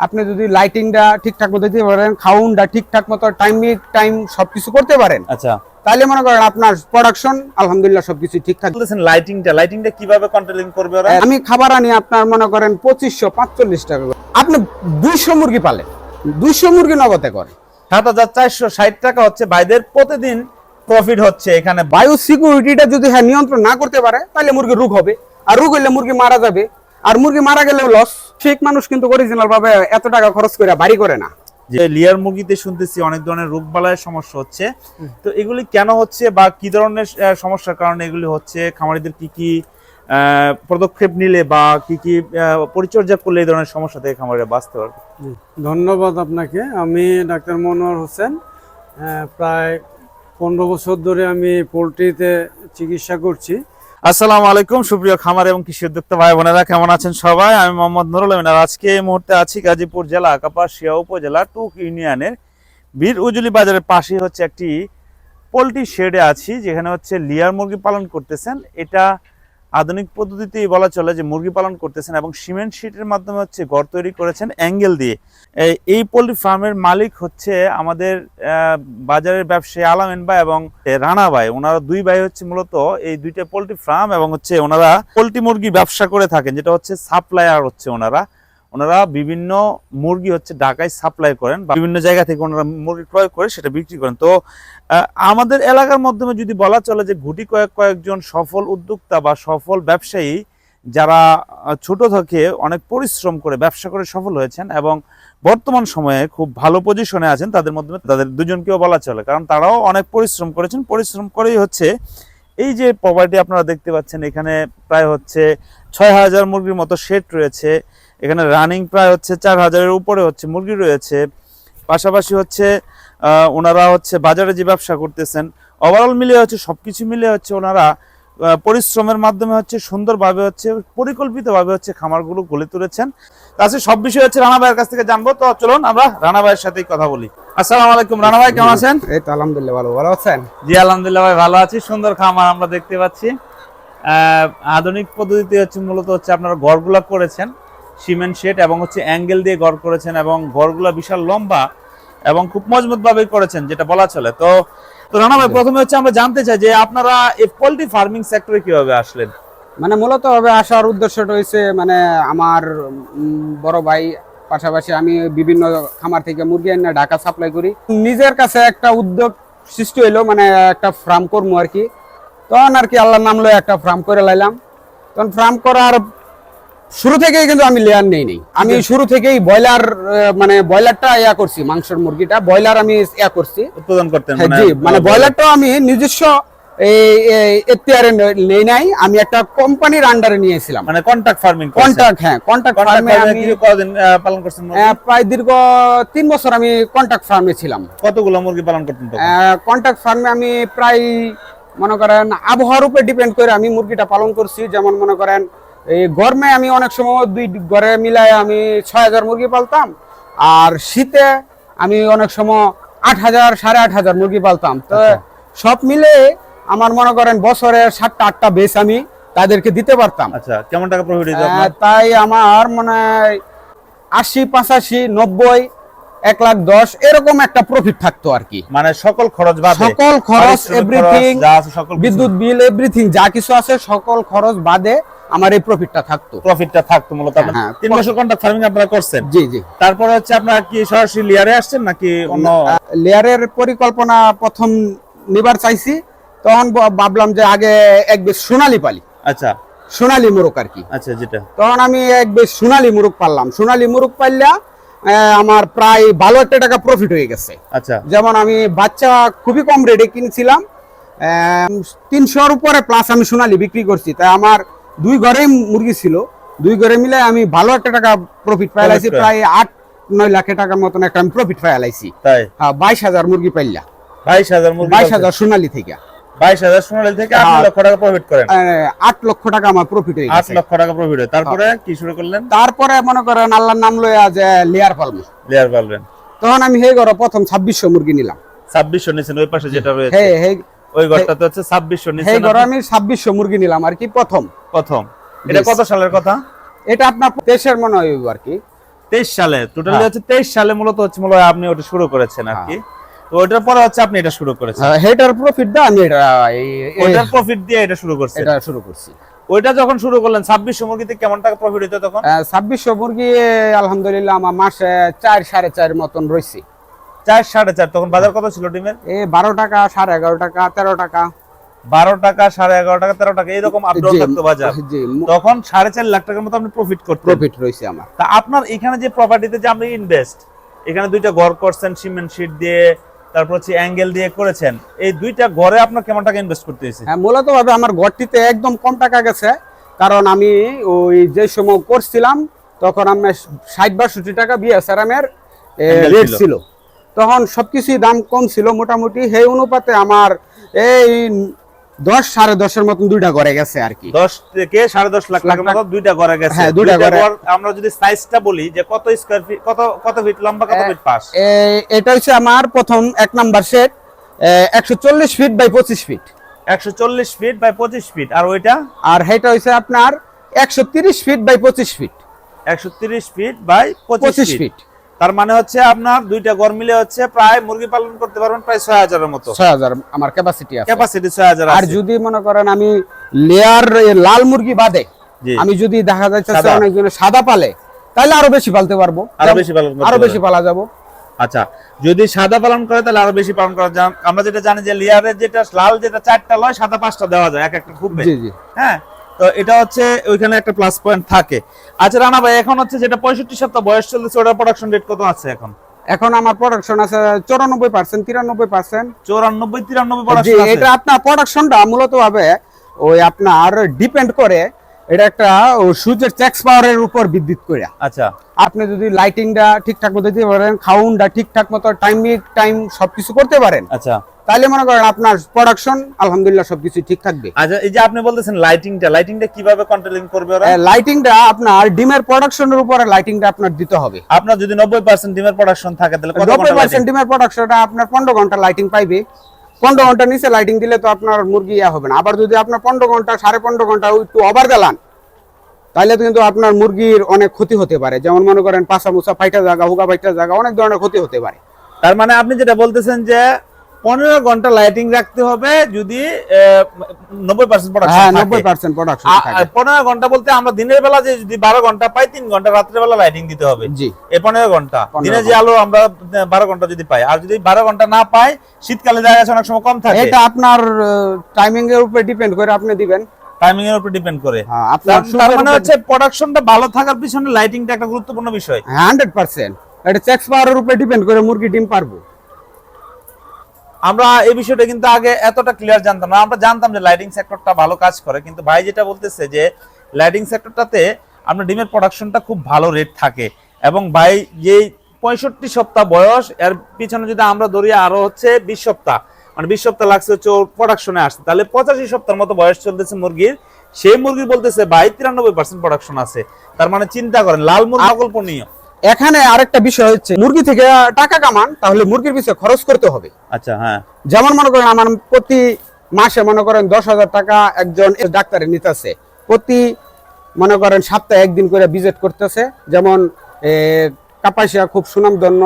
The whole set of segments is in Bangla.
আপনি যদি লাইটিংটা ঠিকঠাক মতো দিতে পারেন খাউনটা ঠিকঠাক মতো টাইম টাইম সবকিছু করতে পারেন আচ্ছা। তাহলে মনে করেন আপনার প্রোডাকশন আলহামদুলিল্লাহ সবকিছু ঠিকঠাক। বলতেছেন লাইটিংটা লাইটিংটা কীভাবে কন্ট্রোলিং করবে ওরা? আমি খাবার আনি আপনার মনে করেন পঁচিশশো পাঁচচল্লিশ টাকা আপনি দুইশো মুরগি পালেন দুইশো মুরগি নগদে করে। সাত হাজার চারশো ষাট টাকা হচ্ছে ভাইদের প্রতিদিন প্রফিট হচ্ছে এখানে। বায়ু সিকিউরিটিটা যদি হ্যাঁ নিয়ন্ত্রণ না করতে পারে তাহলে মুরগি রোগ হবে। আর রোগ হলে মুরগি মারা যাবে। আর মুরগি মারা গেলে লস ঠিক মানুষ কিন্তু অরিজিনাল ভাবে এত টাকা খরচ করে বাড়ি করে না। যে লিয়ার মুরগিতে শুনতেছি অনেক ধরনের রোগ বালায়ের সমস্যা হচ্ছে। তো এগুলি কেন হচ্ছে বা কি ধরনের সমস্যার কারণে এগুলি হচ্ছে? খামারিদের কি কি পদক্ষেপ নিলে বা কি কি পরিচর্যা করলে এই ধরনের সমস্যা থেকে খামারে বাঁচতে পারবে? ধন্যবাদ আপনাকে। আমি ডাক্তার মনোয়ার হোসেন প্রায় পনেরো বছর ধরে আমি পোলট্রিতে চিকিৎসা করছি। আসসালামু আলাইকুম, সুপ্রিয় খামার এবং কৃষি উদ্যোক্তা ভাই বোনেরা, কেমন আছেন সবাই? আমি মোহাম্মদ নুরুল আমিন আর আজকে এই মুহূর্তে আছি গাজীপুর জেলা, কাপাসিয়া উপজেলা টুক ইউনিয়নের বীর উজুলি বাজারের পাশে হচ্ছে একটি পোলট্রি শেডে আছি, যেখানে হচ্ছে লিয়ার মুরগি পালন করতেছেন। এটা আধুনিক পদ্ধতিতেই বলা চলে যে মুরগি পালন করতেছেন এবং সিমেন্ট শিটের মাধ্যমে হচ্ছে ঘর তৈরি করেছেন অ্যাঙ্গেল দিয়ে। এই- পোলট্রি ফার্মের মালিক হচ্ছে আমাদের বাজারের ব্যবসায়ী আলামেন ভাই এবং রানা ভাই। ওনারা দুই ভাই হচ্ছে মূলত এই দুইটা পোলট্রি ফার্ম এবং হচ্ছে ওনারা পোলট্রি মুরগি ব্যবসা করে থাকেন, যেটা হচ্ছে সাপ্লায়ার হচ্ছে ওনারা। ওনারা বিভিন্ন মুরগি হচ্ছে ঢাকায় সাপ্লাই করেন বা বিভিন্ন জায়গা থেকে ওনারা মুরগি ক্রয় করে সেটা বিক্রি করেন। তো আমাদের এলাকার মাধ্যমে যদি বলা চলে যে গুটি কয়েক কয়েকজন সফল উদ্যোক্তা বা সফল ব্যবসায়ী যারা ছোট থেকে অনেক পরিশ্রম করে, ব্যবসা করে সফল হয়েছেন এবং বর্তমান সময়ে খুব ভালো পজিশনে আছেন, তাদের মাধ্যমে তাদের দুজনকেও বলা চলে। কারণ তারাও অনেক পরিশ্রম করেছেন, পরিশ্রম করেই হচ্ছে এই যে প্রপার্টি আপনারা দেখতে পাচ্ছেন, এখানে প্রায় হচ্ছে ছয় হাজার মুরগির মতো শেড রয়েছে। এখানে রানিং প্রায় হচ্ছে চার হাজারের উপরে হচ্ছে মুরগি রয়েছে। পাশাপাশি হচ্ছে ওনারা হচ্ছে বাজারে যে ব্যবসা করতেছেন ওভারঅল মিলে হচ্ছে সব কিছু মিলে হচ্ছে ওনারা পরিশ্রমের মাধ্যমে হচ্ছে সুন্দরভাবে হচ্ছে পরিকল্পিতভাবে হচ্ছে খামারগুলো গড়ে তুলেছেন। তাছাড়া সব বিষয় হচ্ছে রানা ভাইয়ের কাছ থেকে জানব। তো চলুন আমরা রানা ভাইয়ের সাথেই কথা বলি। আসসালামু আলাইকুম রানা ভাই কেমন আছেন? এই তো আলহামদুলিল্লাহ ভালো। ভালো আছেন? জি আলহামদুলিল্লাহ ভাই ভালো আছি। সুন্দর খামার আমরা দেখতে পাচ্ছি। আধুনিক পদ্ধতিতে হচ্ছে মূলত হচ্ছে আপনারা ঘরগুলা করেছেন। সিমেন্ট শেড এবং হচ্ছে অ্যাঙ্গেল দিয়ে ঘর করেছেন এবং ঘরগুলা বিশাল লম্বা এবং খুব মজবুত ভাবে করেছেন যেটা বলা চলে। তো তো রানা ভাই প্রথমে হচ্ছে আমরা জানতে চাই যে আপনারা এই পোল্ট্রি ফার্মিং সেক্টরে কীভাবে আসলেন? মানে মূলত ভাবে আসার উদ্দেশ্যটা হয়েছে মানে আমার বড় ভাই পাশাপাশি আমি বিভিন্ন খামার থেকে মুরগি এনে ঢাকা সাপ্লাই করি। নিজের কাছে একটা উদ্যোগ সৃষ্টি হইল মানে একটা ফার্ম করব আর কি। তখন আর কি আল্লাহর নাম লয়ে একটা ফার্ম করে লাইলাম। তখন ফার্ম করার শুরু থেকেই কিন্তু আমি লেয়ার নেই নেই। আমি শুরু থেকেই ব্রয়লার মানে ব্রয়লারটা ইয়া করছি মাংসের মুরগিটা। ব্রয়লার আমি ইয়া করছি। উৎপাদন করতেন হ্যাঁ, জি মানে ব্রয়লারটা আমি নিজস্ব এই এখতিয়ারে নেই নাই। আমি একটা কোম্পানির আন্ডারে নিয়েছিলাম। মানে কন্ট্রাক্ট ফার্মিং কন্ট্যাক্ট হ্যাঁ কন্ট্যাক্ট ফার্মে আমি কতদিন পালন করছেন প্রায় দীর্ঘ তিন বছর আমি কন্ট্যাক্ট ফার্মে ছিলাম। কতগুলো মুরগি পালন করতেন তখন? কন্ট্যাক্ট ফার্মে আমি প্রায় মনে করেন আবহাওয়ার উপর ডিপেন্ড করে আমি মুরগিটা পালন করছি। যেমন মনে করেন এই গরমে আমি অনেক সময় দুই ঘরে মিলায় আমি ছয় হাজার মুরগি পালতাম আর শীতে আমি অনেক সময় আট হাজার সাড়ে আট হাজার মুরগি পালতাম। তো আচ্ছা। সব মিলে আমার মনে করেন বছরে সাতটা আটটা বেশ আমি তাদেরকে দিতে পারতাম। আচ্ছা কেমন টাকা প্রফিট তাই আমার মানে আশি পঁচাশি নব্বই এক লাখ দশ এরকম একটা প্রফিট থাকতো আর কি। মানে সকল খরচ বাদে। সকল খরচ এভরিথিং সকল বিদ্যুৎ বিল এভরিথিং যা কিছু আছে সকল খরচ বাদে আমার এই প্রফিটটা থাকতো। প্রফিটটা থাকতো মূলত হ্যাঁ, তিন বছর কন্ট্রাক্ট ফার্মিং আপনারা করছেন। জি জি। তারপরে হচ্ছে আপনারা কি সরাসরি লেয়ারে আসছেন নাকি অন্য লেয়ারের পরিকল্পনা প্রথম নিবার চাইছি। তখন ভাবলাম যে আগে এক বেশ সোনালি পালি। আচ্ছা। সোনালি মুরগ আর কি। আচ্ছা যেটা। তখন আমি এক বেশ সোনালি মুরগ পারলাম সোনালি মুরগ পাইলা আমার প্রায় ভালো একটা টাকা প্রফিট হয়ে গেছে। আচ্ছা। যেমন আমি বাচ্চা খুবই কম রেটে কিনছিলাম তিনশোর উপরে প্লাস আমি সোনালি বিক্রি করছি। তাই আমার দুই ঘরে মুরগি ছিল। দুই ঘরে মিলে আমি ভালো একটা টাকা প্রফিট পাইলাইছি প্রায় আট নয় লাখ টাকার মতন একটা আমি প্রফিট পাইলাইছি তাই? হ্যাঁ বাইশ হাজার মুরগি পাইলা। বাইশ হাজার বাইশ হাজার সোনালি থেকে। বাইশ হাজার সোনালী থেকে আট হ্যাঁ। লক্ষ টাকা প্রফিট করেন। আট লক্ষ টাকা আমার প্রফিট হয়ে আট গেছে। লক্ষ টাকা প্রফিট হয় তারপরে কি শুরু করলেন? তারপরে মনে করেন আল্লাহর নাম লইয়া যে লেয়ার লেয়ার পালবেন। তখন আমি ঘরে প্রথম ছাব্বিশশো মুরগি নিলাম। ছাব্বিশশো নিয়েছেন ওই পাশে যেটা রয়েছে। ওই ঘরটাতে হচ্ছে ছাব্বিশশো ঘরে আমি ছাব্বিশশো মুরগি নিলাম আর কি প্রথম। প্রথম। এটা কত সালের কথা? এটা আপনার মনে হয় আর কি। তেইশ সালে টোটালি হ্যাঁ। হচ্ছে তেইশ সালে মূলত হচ্ছে মূলত আপনি ওটা শুরু করেছেন আর কি। তো ওটার পরে হচ্ছে আপনি এটা শুরু করেছেন। হেটার প্রফিট দা আমি এটা ওটার প্রফিট দিয়ে এটা শুরু করছেন। এটা শুরু করছি। ওইটা যখন শুরু করলেন ছাব্বিশ মুরগিতে কেমন টাকা প্রফিট হতো তখন? ছাব্বিশশো মুরগি আলহামদুলিল্লাহ আমার মাসে চার সাড়ে চার মতন রয়েছে চার সাড়ে চার। তখন বাজার কত ছিল ডিমের? এই বারো টাকা সাড়ে এগারো টাকা তেরো টাকা। বারো টাকা সাড়ে এগারো টাকা তেরো টাকা এরকম আপ থাকতো বাজার। তখন সাড়ে চার লাখ টাকার মতো আপনি প্রফিট করতেন। প্রফিট রয়েছে আমার। তা আপনার এখানে যে প্রপার্টিতে যে আপনি ইনভেস্ট এখানে দুইটা ঘর করছেন সিমেন্ট শিট দিয়ে তারপর হচ্ছে অ্যাঙ্গেল দিয়ে করেছেন এই দুইটা ঘরে আপনার কেমন টাকা ইনভেস্ট করতে হয়েছে? হ্যাঁ মূলত ভাবে আমার ঘরটিতে একদম কম টাকা গেছে কারণ আমি ওই যে সময় করছিলাম তখন আমার ষাট বাষট্টি টাকা বিএসআরএমের Angle রেট ছিল। তখন সবকিছুই দাম কম ছিল মোটামুটি। সেই অনুপাতে আমার এই দশ সাড়ে দশের মতন দুইটা ঘরে গেছে আর কি। দশ থেকে সাড়ে দশ লাখ টাকার মতো দুইটা ঘরে গেছে। হ্যাঁ, দুইটা। ঘর। আমরা যদি সাইজটা বলি যে কত স্কয়ার ফিট কত কত ফিট লম্বা কত ফিট এ- এটা হচ্ছে আমার প্রথম এক নাম্বার সেট একশো চল্লিশ ফিট বাই পঁচিশ ফিট একশো চল্লিশ ফিট বাই পঁচিশ ফিট আর ওইটা? আর এটা হচ্ছে আপনার একশো তিরিশ ফিট বাই পঁচিশ ফিট একশো তিরিশ ফিট বাই পঁচিশ ফিট তার মানে হচ্ছে আপনার দুইটা ঘর মিলে হচ্ছে প্রায় মুরগি পালন করতে পারবেন প্রায় ছয় হাজারের মতো। ছয় হাজার আমার ক্যাপাসিটি আছে। ক্যাপাসিটি ছয় হাজার আর যদি মনে করেন আমি লেয়ার লাল মুরগি বাদে আমি যদি দেখা যাচ্ছে সাদা। সাদা পালে তাহলে আরও বেশি পালতে পারব। আরও বেশি পালন আরও বেশি পালা যাব। আচ্ছা যদি সাদা পালন করে তাহলে আরও বেশি পালন করা যায়। আমরা যেটা জানি যে লেয়ারের যেটা লাল যেটা চারটা লয় সাদা পাঁচটা দেওয়া যায় এক একটা খুব হ্যাঁ? তো এটা হচ্ছে ওইখানে একটা প্লাস পয়েন্ট থাকে। আচ্ছা রানা ভাই এখন হচ্ছে যেটা পঁয়ষট্টি সপ্তাহ বয়স চলছে ওটার প্রোডাকশন রেট কত আছে এখন? এখন আমার প্রোডাকশন আছে চৌরানব্বই পার্সেন্ট তিরানব্বই পার্সেন্ট চৌরানব্বই তিরানব্বই এটা আপনার প্রোডাকশনটা মূলত ভাবে ওই আপনার ডিপেন্ড করে এটা একটা সূর্যের ট্যাক্স পাওয়ারের উপর বিদ্যুৎ করে আচ্ছা। আপনি যদি লাইটিংটা ঠিকঠাক মতো দিতে পারেন খাউনটা ঠিকঠাক মতো টাইমিং টাইম সবকিছু করতে পারেন আচ্ছা। তাহলে মনে করেন আপনার প্রোডাকশন আলহামদুলিল্লাহ সবকিছু ঠিক থাকবে আচ্ছা এই যে আপনি বলতেছেন লাইটিংটা লাইটিংটা কীভাবে কন্ট্রোলিং করবে ওরা? লাইটিংটা আপনার ডিমের প্রোডাকশনের উপরে লাইটিংটা আপনার দিতে হবে। আপনার যদি নব্বই পার্সেন্ট ডিমের প্রোডাকশন থাকে তাহলে কত নব্বই ঘণ্টা পার্সেন্ট ডিমের প্রোডাকশনটা আপনার পনেরো ঘণ্টা লাইটিং পাইবে। পনেরো ঘণ্টা নিচে লাইটিং দিলে তো আপনার মুরগি ইয়া হবে না। আবার যদি আপনার পনেরো ঘণ্টা, সাড়ে পনেরো ঘণ্টা একটু ওভার গেলান তাহলে তো কিন্তু আপনার মুরগির অনেক ক্ষতি হতে পারে। যেমন মনে করেন পাশা মুসা ফাইটা জায়গা, হুগা ফাইটা জায়গা, অনেক ধরনের ক্ষতি হতে পারে। তার মানে আপনি যেটা বলতেছেন যে পনেরো ঘণ্টা লাইটিং রাখতে হবে যদি নব্বই পার্সেন্ট হ্যাঁ নব্বই পার্সেন্ট প্রোডাকশন পনেরো ঘণ্টা বলতে আমরা দিনের বেলা যে যদি বারো ঘণ্টা পাই তিন ঘণ্টা রাত্রে বেলা লাইটিং দিতে হবে। জি। এই পনেরো ঘণ্টা। দিনে যে আলো আমরা বারো ঘণ্টা যদি পাই। আর যদি বারো ঘণ্টা না পাই শীতকালে দেখা যাচ্ছে অনেক সময় কম থাকে। এটা আপনার টাইমিং এর উপরে ডিপেন্ড করে আপনি দিবেন। টাইমিং এর উপর ডিপেন্ড করে। হ্যাঁ তার আপনার তার মানে হচ্ছে প্রোডাকশনটা ভালো থাকার পিছনে লাইটিংটা একটা গুরুত্বপূর্ণ বিষয়। হান্ড্রেড পার্সেন্ট এটা চেক্স পাওয়ারের উপরে ডিপেন্ড করে মুরগি ডিম পারব। আমরা এই বিষয়টা কিন্তু আগে এতটা ক্লিয়ার জানতাম না। আমরা জানতাম যে লাইটিং সেক্টরটা ভালো কাজ করে কিন্তু ভাই যেটা বলতেছে যে লাইটিং সেক্টরটাতে আপনার ডিমের প্রোডাকশনটা খুব ভালো রেট থাকে। এবং ভাই যেই পঁয়ষট্টি সপ্তাহ বয়স এর পিছনে যদি আমরা ধরি আরও হচ্ছে বিশ সপ্তাহ মানে বিশ সপ্তাহ লাগছে হচ্ছে ওর প্রোডাকশনে আসতে। তাহলে পঁচাশি সপ্তাহের মতো বয়স চলতেছে মুরগির। সেই মুরগি বলতেছে ভাই তিরানব্বই পার্সেন্ট প্রোডাকশন আছে। তার মানে চিন্তা করেন লাল মুরগি অকল্পনীয় এখানে আরেকটা বিষয় হচ্ছে মুরগি থেকে টাকা কামান তাহলে মুরগির পিছনে খরচ করতে হবে। আচ্ছা হ্যাঁ। যেমন মনে করেন আমার প্রতি মাসে মনে করেন দশ হাজার টাকা একজন ডাক্তারে নিতেছে। প্রতি মনে করেন সপ্তাহে একদিন করে ভিজিট করতেছে। যেমন কাপাসিয়া খুব সুনামধন্য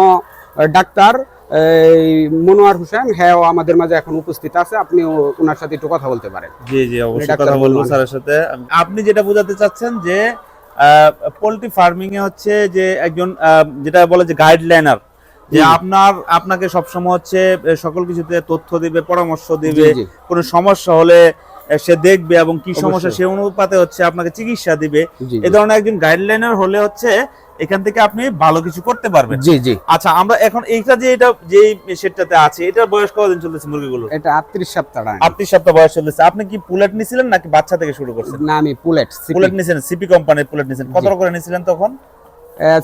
ডাক্তার এই মনোয়ার হোসেন হ্যাঁ আমাদের মাঝে এখন উপস্থিত আছে। আপনি ওনার সাথে একটু কথা বলতে পারেন। জি জি অবশ্যই কথা বলব স্যারের সাথে। আপনি যেটা বোঝাতে চাচ্ছেন যে পোল্ট্রি ফার্মিং এ হচ্ছে যে একজন যেটা বলে যে গাইডলাইনার যে আপনার আপনাকে সবসময় হচ্ছে সকল কিছুতে তথ্য দিবে পরামর্শ দিবে কোন সমস্যা হলে সে দেখবে এবং কি সমস্যা সে অনুপাতে হচ্ছে আপনাকে চিকিৎসা দিবে। এ ধরনের একজন গাইডলাইনার হলে হচ্ছে এখান থেকে আপনি ভালো কিছু করতে পারবেন। জি জি। আচ্ছা আমরা এখন এইটা যে এটা যে সেটটাতে আছে এটার বয়স কতদিন চলতেছে মুরগিগুলো এটা আটত্রিশ সপ্তাহ আটত্রিশ সপ্তাহ বয়স চলতেছে। আপনি কি পুলেট নিছিলেন নাকি বাচ্চা থেকে শুরু করছেন? না আমি পুলেট পুলেট নিছেন সিপি কোম্পানির পুলেট নিছেন। কত করে নিছিলেন তখন?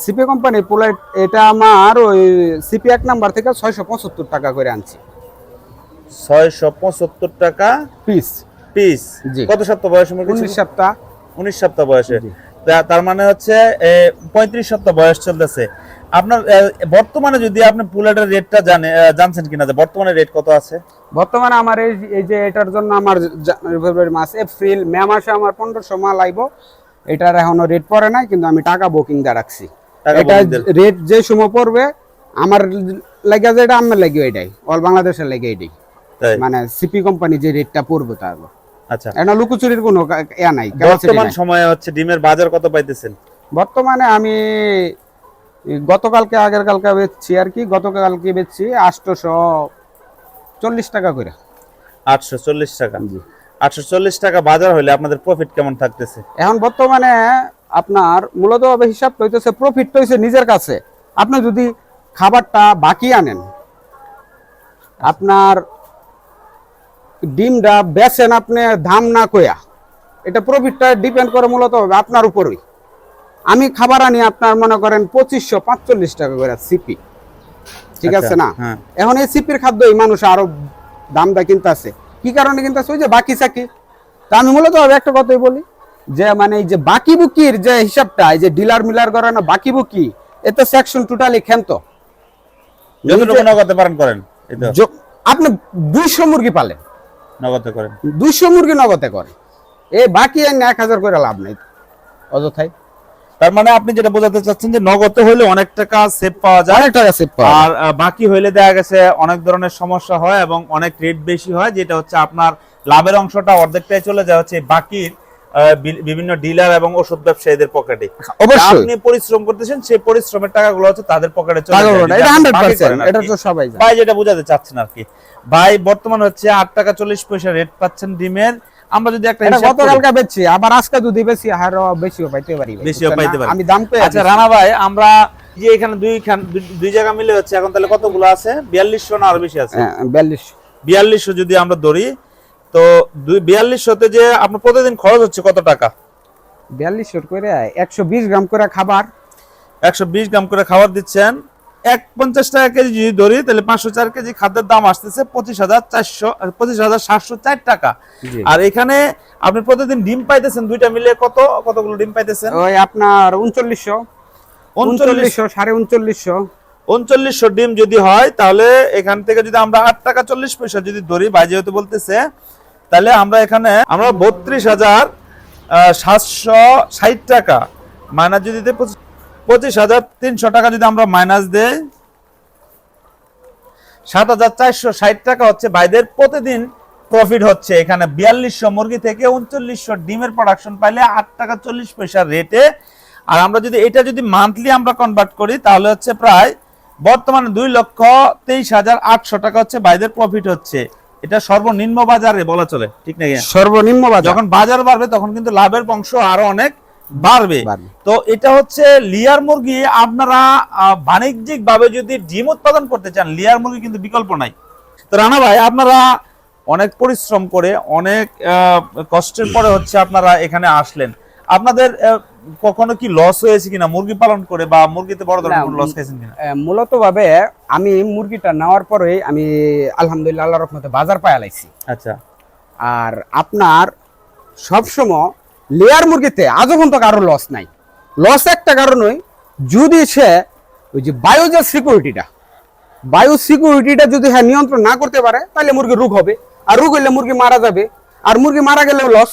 সিপি কোম্পানি পুলেট এটা আমার ওই সিপি এক নাম্বার থেকে ছয়শো পঁচাত্তর টাকা করে আনছি। ছয়শো পঁচাত্তর টাকা পিস। পিস। জি। কত সপ্তাহ বয়সে মুরগি উনিশ ছিল? সপ্তাহ। উনিশ সপ্তাহ বয়সে। তার মানে হচ্ছে পঁয়ত্রিশ সপ্তাহ বয়স চলতেছে। আপনার বর্তমানে যদি আপনি পুলেটের রেটটা জানে জানছেন কিনা যে বর্তমানে রেট কত আছে? বর্তমানে আমার এই যে এটার জন্য আমার ফেব্রুয়ারি মাস এপ্রিল মে মাসে আমার পনেরোশো মাল আইব। এটার এখনও রেট পড়ে নাই কিন্তু আমি টাকা বুকিং দিয়ে রাখছি। এটা রেট যে সময় পড়বে আমার লাগে যেটা আমার লাগে এটাই অল বাংলাদেশের লাগে এটাই মানে সিপি কোম্পানি যে রেটটা পড়বে তার আচ্ছা। এটা লুকোচুরির কোনো ইয়া নাই বর্তমান সময়ে হচ্ছে ডিমের বাজার কত পাইতেছেন? বর্তমানে আমি গতকালকে আগের কালকে বেচছি আর কি গতকালকে বেচছি আটশোশো চল্লিশ টাকা করে। আটশো চল্লিশ টাকা। আটশো চল্লিশ টাকা বাজার হলে আপনাদের প্রফিট কেমন থাকতেছে? এখন বর্তমানে আপনার মূলত হিসাব হইতেছে প্রফিট হইছে নিজের কাছে। আপনি যদি খাবারটা বাকি আনেন আপনার ডিমটা বেচেন আপনি দাম না কয়া এটা প্রফিটটা ডিপেন্ড করে মূলত হবে আপনার উপরই। আমি খাবার আনি আপনার মনে করেন পঁচিশশো পাঁচচল্লিশ টাকা করে সিপি ঠিক আছে আচ্ছা, না? হ্যাঁ। এখন এই সিপির খাদ্য এই মানুষ আরও দামটা কিনতে আছে কি কারণে কিনতে আছে ওই যে বাকি চাকি। তা আমি মূলত একটা কথাই বলি যে মানে এই যে বাকি বুকির যে হিসাবটা এই যে ডিলার মিলার করে না বাকি বুকি এতে সেকশন টোটালি ক্ষান্ত। যতটুকু নগদে পালন করেন আপনি দুইশো মুরগি পালেন। নগদে করেন? দুইশো মুরগি নগদে করে। এ বাকি এক হাজার করে লাভ নেই। অযথাই। তার মানে আপনি যেটা বোঝাতে চাচ্ছেন যে নগদে হলে অনেক টাকা সেভ পাওয়া যায়। অনেক টাকা সেভ পাওয়া আর বাকি হইলে দেখা গেছে অনেক ধরনের সমস্যা হয় এবং অনেক রেট বেশি হয় যেটা হচ্ছে আপনার লাভের অংশটা অর্ধেকটাই চলে যায় হচ্ছে বাকির বিভিন্ন ডিলার এবং ওষুধ ব্যবসায়ীদের পকেটে। অবশ্যই। আপনি পরিশ্রম করতেছেন সেই পরিশ্রমের টাকাগুলো হচ্ছে তাদের পকেটে চলে এটা। তো সবাই ভাই যেটা বোঝাতে চাচ্ছেন আর কি। ভাই বর্তমান হচ্ছে আট টাকা চল্লিশ পয়সা রেট পাচ্ছেন ডিমের। আমরা যদি একটা গতকালকে বেচছি আবার আজকে যদি বেশি আরও বেশিও পাইতে পারি বেশিও পাইতে পারি। আমি দাম পেয়ে আচ্ছা রানা ভাই আমরা যে এখানে দুই দুই- দুই জায়গা মিলে হচ্ছে এখন তাহলে কতগুলো আছে? বিয়াল্লিশশো না আরও বেশি আছে? বিয়াল্লিশ বিয়াল্লিশশো যদি আমরা ধরি তো দুই বিয়াল্লিশশোতে যে আপনার প্রতিদিন খরচ হচ্ছে কত টাকা? বিয়াল্লিশ করে একশো বিশ গ্রাম করে খাবার। একশো বিশ গ্রাম করে খাবার দিচ্ছেন। এক পঞ্চাশ টাকা কেজি যদি ধরি তাহলে পাঁচশো চার কেজি খাদ্যের দাম আসতেছে পঁচিশ হাজার চারশো পঁচিশ হাজার সাতশো চার টাকা। আর এখানে আপনি প্রতিদিন ডিম পাইতেছেন দুইটা মিলে কত? কতগুলো ডিম পাইতেছেন? ওই আপনার উনচল্লিশশো। উনচল্লিশশো সাড়ে উনচল্লিশশো। উনচল্লিশশো ডিম যদি হয় তাহলে এখান থেকে যদি আমরা আট টাকা চল্লিশ পয়সা যদি ধরি ভাই যেহেতু বলতেছে তাহলে আমরা এখানে, আমরা বত্রিশ হাজার সাতশো ষাট টাকা মাইনাস যদি পঁচিশ- হাজার তিনশো টাকা যদি আমরা মাইনাস দেই, সাত হাজার চারশো ষাট টাকা হচ্ছে ভাইদের প্রতিদিন প্রফিট হচ্ছে। এখানে বিয়াল্লিশশো মুরগি থেকে উনচল্লিশশো ডিমের প্রোডাকশন পাইলে আট টাকা চল্লিশ পয়সা রেটে আর আমরা যদি, এটা যদি মান্থলি আমরা কনভার্ট করি, তাহলে হচ্ছে প্রায় বর্তমানে দুই লক্ষ তেইশ হাজার আটশো টাকা হচ্ছে ভাইদের প্রফিট হচ্ছে। এটা সর্বনিম্ন বাজারে বলা চলে ঠিক নাকি সর্বনিম্ন বাজার। যখন বাজার বাড়বে তখন কিন্তু লাভের অংশ আরও অনেক বাড়বে। তো এটা হচ্ছে লিয়ার মুরগি আপনারা বাণিজ্যিক ভাবে যদি ডিম উৎপাদন করতে চান লিয়ার মুরগি কিন্তু বিকল্প নাই। তো রানা ভাই আপনারা অনেক পরিশ্রম করে অনেক কষ্টের পরে হচ্ছে আপনারা এখানে আসলেন। আপনাদের কখনো কি লস হয়েছে কিনা? মুরগি পালন করে বা মুরগিতে বড় ধরনের কোনো লস খাইছেন কিনা? মূলত ভাবে আমি মুরগিটা নেওয়ার পরে আমি আলহামদুলিল্লাহ আল্লাহর রহমতে বাজার পায়া লাইছি আচ্ছা। আর আপনার সবসময় লেয়ার মুরগিতে আজও পর্যন্ত কারও লস নাই। লস একটা কারণ কারণই যদি সে ওই যে বায়ো যে সিকিউরিটিটা বায়ো সিকিউরিটিটা যদি হ্যাঁ নিয়ন্ত্রণ না করতে পারে তাহলে মুরগি রোগ হবে। আর রোগ হলে মুরগি মারা যাবে। আর মুরগি মারা গেলে লস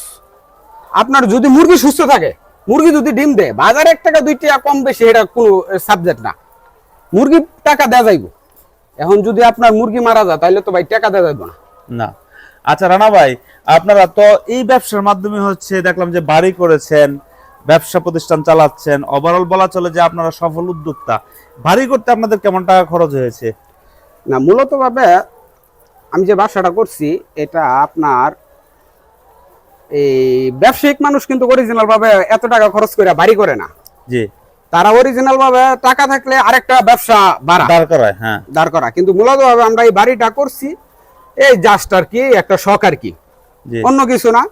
আপনার যদি মুরগি সুস্থ থাকে মুরগি যদি ডিম দেয় বাজারে এক টাকা দুই টাকা কম বেশি এটা কোনো সাবজেক্ট না। মুরগি টাকা দেওয়া যাইব। এখন যদি আপনার মুরগি মারা যায় তাহলে তো ভাই টাকা দেওয়া যাইব না। না। আচ্ছা রানা ভাই আপনারা তো এই ব্যবসার মাধ্যমে হচ্ছে দেখলাম যে বাড়ি করেছেন ব্যবসা প্রতিষ্ঠান চালাচ্ছেন ওভারঅল বলা চলে যে আপনারা সফল উদ্যোক্তা। বাড়ি করতে আপনাদের কেমন টাকা খরচ হয়েছে? না মূলত ভাবে আমি যে ব্যবসাটা করছি এটা আপনার এই ব্যবসায়িক মানুষ কিন্তু অরিজিনাল ভাবে এত টাকা খরচ করে বাড়ি করে না। জি। তারা অরিজিনাল ভাবে টাকা থাকলে আরেকটা ব্যবসা বাড়া। দাঁড় করায় হ্যাঁ। দাঁড় করা কিন্তু মূলত ভাবে আমরা এই বাড়িটা করছি এই জাস্ট আর কি একটা শখ আর কি। অন্য কিছু না।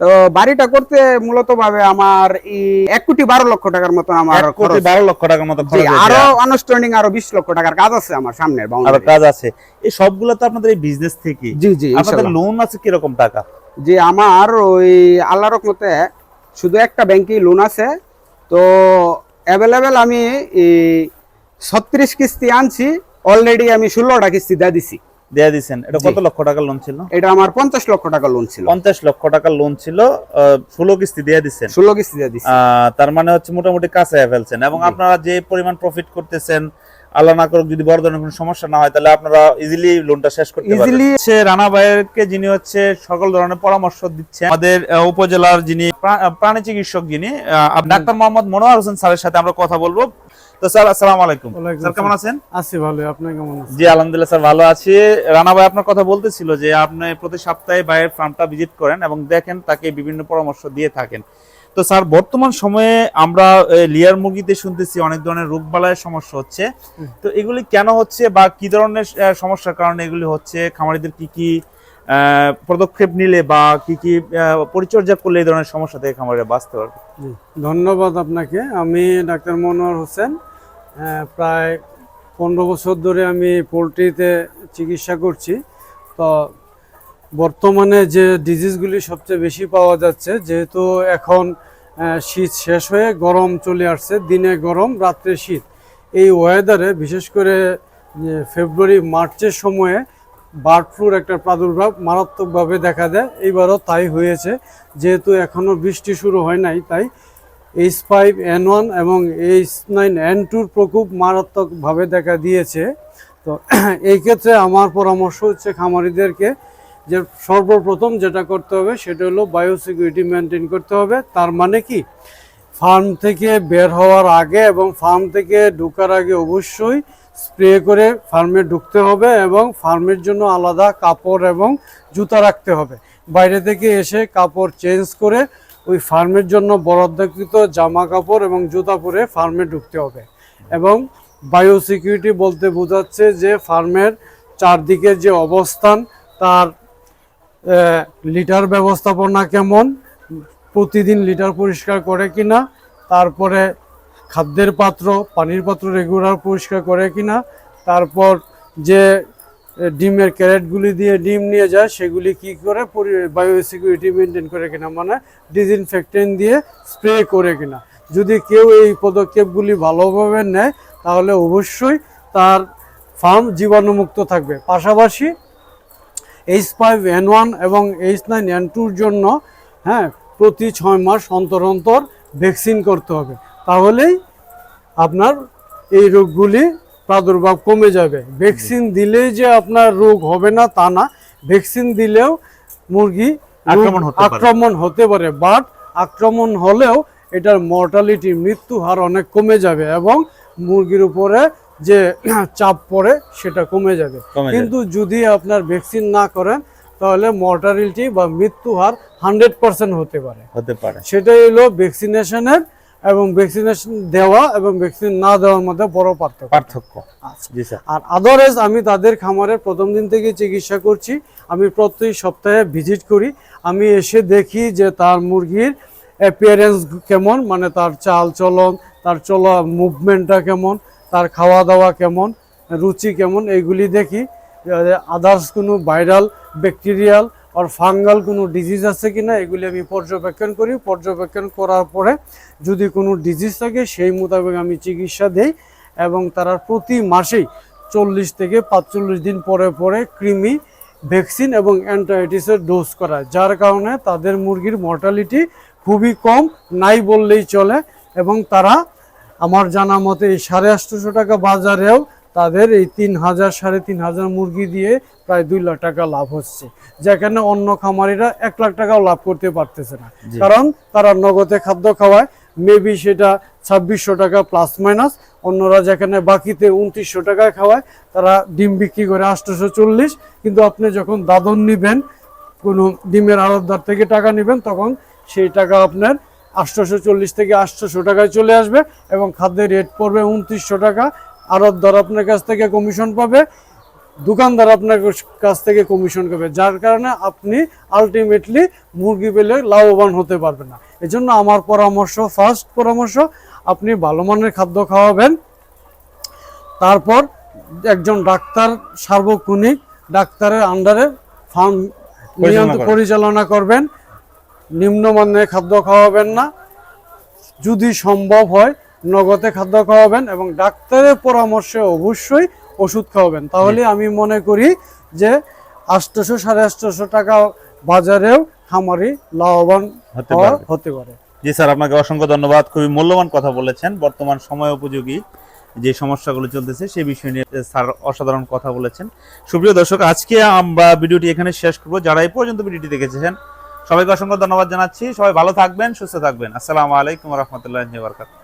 তো বাড়িটা করতে মূলত ভাবে আমার এই এক কোটি বারো লক্ষ টাকার মতো আমার কোটি বারো লক্ষ টাকার মতো। আরও আনুষ্ঠানিক আরও বিশ লক্ষ টাকার কাজ আছে আমার সামনের কাজ আছে। এই সবগুলো তো আপনাদের এই বিজনেস থেকে জি জি আপনাদের লোন আছে কীরকম টাকা? যে আমার ওই আল্লাহর রহমতে শুধু একটা ব্যাংকে লোন আছে। তো অ্যাভেলেবেল আমি ছত্রিশ কিস্তি আনছি অলরেডি আমি ষোলোটা কিস্তি দিয়ে দিছি। দিয়ে দিছেন। এটা কত লক্ষ টাকা লোন ছিল? এটা আমার পঞ্চাশ লক্ষ টাকা লোন ছিল। পঞ্চাশ লক্ষ টাকা লোন ছিল ষোলো কিস্তি দিয়ে দিচ্ছেন ষোলো কিস্তি দিয়ে দিচ্ছি তার মানে হচ্ছে মোটামুটি কাছে ফেলছেন। এবং আপনারা যে পরিমাণ প্রফিট করতেছেন আল্লাহ না করুক যদি বড় ধরনের কোনো সমস্যা না হয় তাহলে আপনারা ইজিলি লোনটা শেষ করতে পারবেন। Easily- হচ্ছে রানা ভাইয়েরকে যিনি হচ্ছে সকল ধরনের পরামর্শ দিচ্ছেন আমাদের উপজেলার যিনি প্রাণী চিকিৎসক যিনি ডাক্তার মোহাম্মদ মনোয়ার হোসেন স্যারের সাথে আমরা কথা বলব। তো স্যার আসসালামু আলাইকুম। স্যার কেমন আছেন? আছি ভালো আপনি কেমন আছেন? জি আলহামদুলিল্লাহ স্যার ভালো আছি। রানা ভাই আপনার কথা বলতেছিল যে আপনি প্রতি সপ্তাহে ভাইয়ের ফার্মটা ভিজিট করেন এবং দেখেন তাকে বিভিন্ন পরামর্শ দিয়ে থাকেন। তো স্যার বর্তমান সময়ে আমরা লিয়ার মুরগিতে শুনতেছি অনেক ধরনের রোগবালাইয়ের সমস্যা হচ্ছে। তো এগুলি কেন হচ্ছে বা কি ধরনের সমস্যার কারণে এগুলি হচ্ছে? খামারিদের কি কি পদক্ষেপ নিলে বা কি কি পরিচর্যা করলে এই ধরনের সমস্যা থেকে খামারে বাঁচতে পারবে? ধন্যবাদ আপনাকে। আমি ডাক্তার মনোয়ার হোসেন। প্রায় পনেরো বছর ধরে আমি পোলট্রিতে চিকিৎসা করছি। তো বর্তমানে যে ডিজিজগুলি সবচেয়ে বেশি পাওয়া যাচ্ছে, যেহেতু এখন শীত শেষ হয়ে গরম চলে আসছে, দিনে গরম, রাত্রে শীত। এই ওয়েদারে বিশেষ করে ফেব্রুয়ারি মার্চের সময়ে বার্ড ফ্লুর একটা প্রাদুর্ভাব মারাত্মকভাবে দেখা দেয়। এইবারও তাই হয়েছে। যেহেতু এখনও বৃষ্টি শুরু হয় নাই, তাই এইচ ফাইভ এন ওয়ান এবং এইচ নাইন এন টুর প্রকোপ মারাত্মকভাবে দেখা দিয়েছে। তো, এই ক্ষেত্রে আমার পরামর্শ হচ্ছে খামারিদেরকে যে সর্বপ্রথম যেটা করতে হবে সেটা হলো বায়োসিকিউরিটি মেনটেন করতে হবে। তার মানে কি? ফার্ম থেকে বের হওয়ার আগে এবং ফার্ম থেকে ঢুকার আগে অবশ্যই স্প্রে করে ফার্মে ঢুকতে হবে এবং ফার্মের জন্য আলাদা কাপড় এবং জুতা রাখতে হবে। বাইরে থেকে এসে কাপড় চেঞ্জ করে ওই ফার্মের জন্য বরাদ্দকৃত জামা কাপড় এবং জুতা পরে ফার্মে ঢুকতে হবে। এবং বায়োসিকিউরিটি বলতে বোঝাচ্ছে যে ফার্মের চারদিকের যে অবস্থান, তার লিটার ব্যবস্থাপনা কেমন? প্রতিদিন লিটার পরিষ্কার করে কিনা? তারপরে খাদ্যের পাত্র, পানির পাত্র রেগুলার পরিষ্কার করে কিনা? তারপর যে ডিমের ক্যারেটগুলি দিয়ে ডিম নিয়ে যায়, সেগুলি কি করে বায়ো সিকিউরিটি মেনটেন করে কিনা? মানে ডিসইনফেক্টেন্ট দিয়ে স্প্রে করে কিনা? যদি কেউ এই পদক্ষেপগুলি ভালোভাবে নেয়, তাহলে অবশ্যই তার ফার্ম জীবাণুমুক্ত থাকবে। পাশাপাশি এইচ ফাইভ এন ওয়ান এবং এইচ নাইন এন টুর জন্য হ্যাঁ প্রতি ছয় মাস অন্তর অন্তর ভ্যাকসিন করতে হবে। তাহলেই আপনার এই রোগগুলি প্রাদুর্ভাব কমে যাবে। ভ্যাকসিন দিলেই যে আপনার রোগ হবে না তা না ভ্যাকসিন দিলেও মুরগি আক্রমণ আক্রমণ হতে পারে বাট আক্রমণ হলেও এটার মর্টালিটি মৃত্যু হার অনেক কমে যাবে এবং মুরগির উপরে যে চাপ পড়ে সেটা কমে যাবে। কিন্তু যদি আপনার ভ্যাকসিন না করেন তাহলে মর্টালিটি বা মৃত্যু হার হান্ড্রেড পার্সেন্ট হতে পারে। হতে পারে। সেটাই হলো ভ্যাকসিনেশনের এবং ভ্যাকসিনেশন দেওয়া এবং ভ্যাকসিন না দেওয়ার মধ্যে বড় পার্থক্য। পার্থক্য। জি আর আদারওয়াইজ আমি তাদের খামারের প্রথম দিন থেকে চিকিৎসা করছি। আমি প্রতি সপ্তাহে ভিজিট করি। আমি এসে দেখি যে তার মুরগির অ্যাপিয়ারেন্স কেমন মানে তার চাল চলন তার চলা মুভমেন্টটা কেমন তার খাওয়া দাওয়া কেমন, রুচি কেমন, এইগুলি দেখি। আদার্স কোনো ভাইরাল ব্যাকটেরিয়াল আর ফাঙ্গাল কোনো ডিজিজ আছে কিনা, এগুলি আমি পর্যবেক্ষণ করি। পর্যবেক্ষণ করার পরে যদি কোনো ডিজিজ থাকে, সেই মোতাবেক আমি চিকিৎসা দেই এবং তারা প্রতি মাসেই চল্লিশ থেকে পাঁচচল্লিশ দিন পরে পরে কৃমি ভ্যাকসিন এবং অ্যান্টাইটিসের ডোজ করায়। যার কারণে তাদের মুরগির মর্টালিটি খুবই কম, নাই বললেই চলে এবং তারা আমার জানা মতে এই সাড়ে আটশোশো টাকা বাজারেও তাদের এই তিন হাজার সাড়ে তিন হাজার মুরগি দিয়ে প্রায় দুই লাখ টাকা লাভ হচ্ছে। যেখানে অন্য খামারিরা এক লাখ টাকাও লাভ করতে পারতেছে না। কারণ তারা নগদে খাদ্য খাওয়ায় মেবি সেটা ছাব্বিশশো টাকা প্লাস মাইনাস অন্যরা যেখানে বাকিতে উনত্রিশশো টাকায় খাওয়ায় তারা ডিম বিক্রি করে আটশোশো চল্লিশ। কিন্তু আপনি যখন দাদন নিবেন কোনো ডিমের আড়তদার থেকে টাকা নেবেন তখন সেই টাকা আপনার আটশোশো চল্লিশ থেকে আটশোশো টাকায় চলে আসবে এবং খাদ্যের রেট পড়বে উনত্রিশশো টাকা। আড়তদার আপনার কাছ থেকে কমিশন পাবে দোকানদার আপনার কাছ থেকে কমিশন পাবে যার কারণে আপনি আলটিমেটলি মুরগি পেলে লাভবান হতে পারবেন না। এজন্য আমার পরামর্শ ফার্স্ট পরামর্শ আপনি ভালো মানের খাদ্য খাওয়াবেন। তারপর একজন ডাক্তার সার্বক্ষণিক ডাক্তারের আন্ডারে ফার্ম পরিচালনা করবেন। নিম্নমানের খাদ্য খাওয়াবেন না। যদি সম্ভব হয় নগদে খাদ্য খাওয়াবেন এবং ডাক্তারের পরামর্শে অবশ্যই ওষুধ খাওয়াবেন। তাহলে আমি মনে করি যে আটশোশো সাড়ে আটশোশো টাকা বাজারেও খামারি লাভবান হতে হতে পারে। জি স্যার আপনাকে অসংখ্য ধন্যবাদ। খুবই মূল্যবান কথা বলেছেন। বর্তমান সময় উপযোগী যে সমস্যাগুলো চলতেছে সেই বিষয় নিয়ে স্যার অসাধারণ কথা বলেছেন। সুপ্রিয় দর্শক আজকে আমরা ভিডিওটি এখানে শেষ করব। যারা এই পর্যন্ত ভিডিওটি দেখেছেন সবাইকে অসংখ্য ধন্যবাদ জানাচ্ছি। সবাই ভালো থাকবেন সুস্থ থাকবেন। আসসালামু আলাইকুম রহমতুল্লাহ বারকাত